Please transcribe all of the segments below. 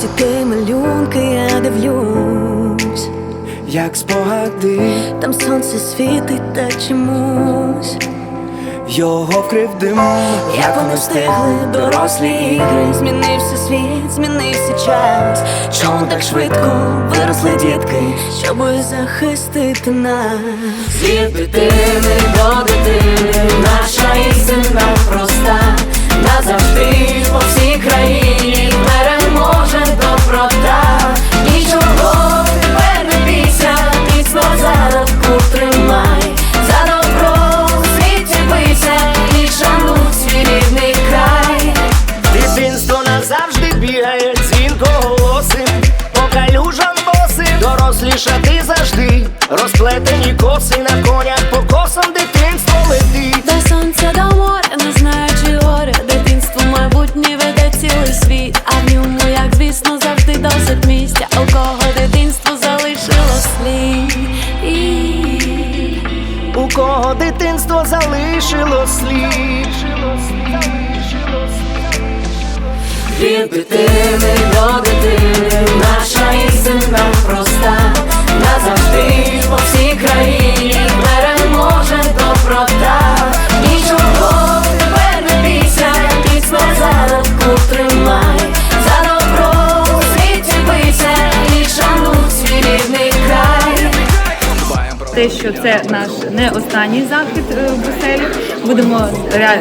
дітей малюнки я дивлюсь, як спогади, там сонце світить та чомусь. його вкрив дим, Як вони встигли дорослі ігри, змінився світ, змінився час. Чому так швидко виросли дітки, щоби захистити нас? Від дитини до дитини, наша істина проста, бігає, дзвінко голосим, по калюжам босим, дорослішати завжди, розплетені коси на конях, по косам дитинство летить. До сонця до моря, не знаючи горя, дитинство майбутнє веде цілий світ, а в ньому, як звісно, завжди досить місця, у кого дитинство залишило слід. У кого дитинство залишило слід. Від дитини до дитини, наша істина проста, те, що це наш не останній захід е, в Брюсселі. Будемо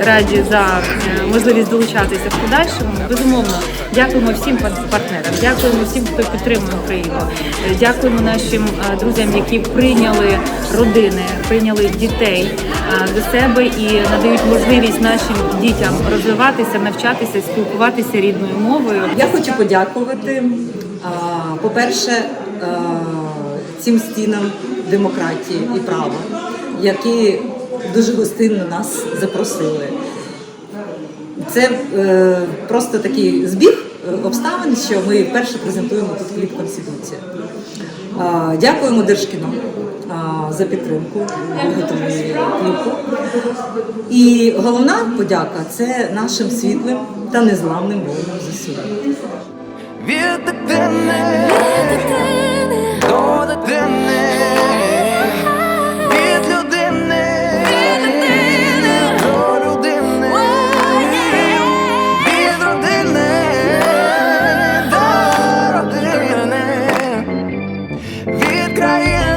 раді за е, можливість долучатися в подальшому. Безумовно, дякуємо всім партнерам, дякуємо всім, хто підтримує Україну. Е, Дякуємо нашим друзям, які прийняли родини, прийняли дітей до себе і надають можливість нашим дітям розвиватися, навчатися, спілкуватися рідною мовою. Я хочу подякувати, по-перше, цим стінам демократії і права, які дуже гостинно нас запросили. Це е, просто такий збіг е, обставин, що ми вперше презентуємо тут кліп Конституція. А, Дякуємо Держкіно а, за підтримку кліпу. І головна подяка це нашим світлим та незламним воїнам ЗСУ. країн.